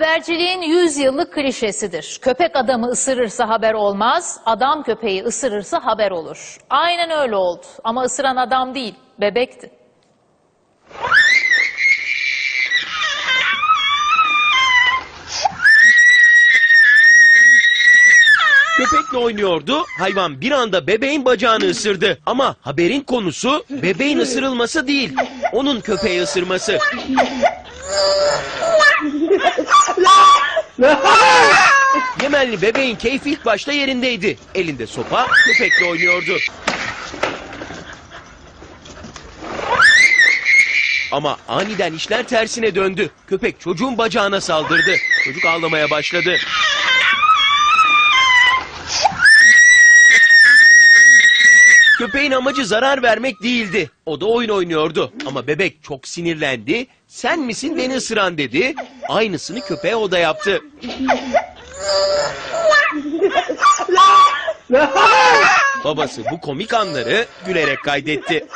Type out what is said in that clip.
Haberciliğin 100 yıllık klişesidir. Köpek adamı ısırırsa haber olmaz, adam köpeği ısırırsa haber olur. Aynen öyle oldu ama ısıran adam değil, bebekti. Köpekle oynuyordu. Hayvan bir anda bebeğin bacağını ısırdı. Ama haberin konusu bebeğin ısırılması değil. Onun köpeği ısırması. Yemenli bebeğin keyfi ilk başta yerindeydi. Elinde sopa köpekle oynuyordu. Ama aniden işler tersine döndü. Köpek çocuğun bacağına saldırdı. Çocuk ağlamaya başladı. Köpeğin amacı zarar vermek değildi. O da oyun oynuyordu. Ama bebek çok sinirlendi. Sen misin beni ısıran dedi. Aynısını köpeğe o da yaptı. Babası bu komik anları gülerek kaydetti.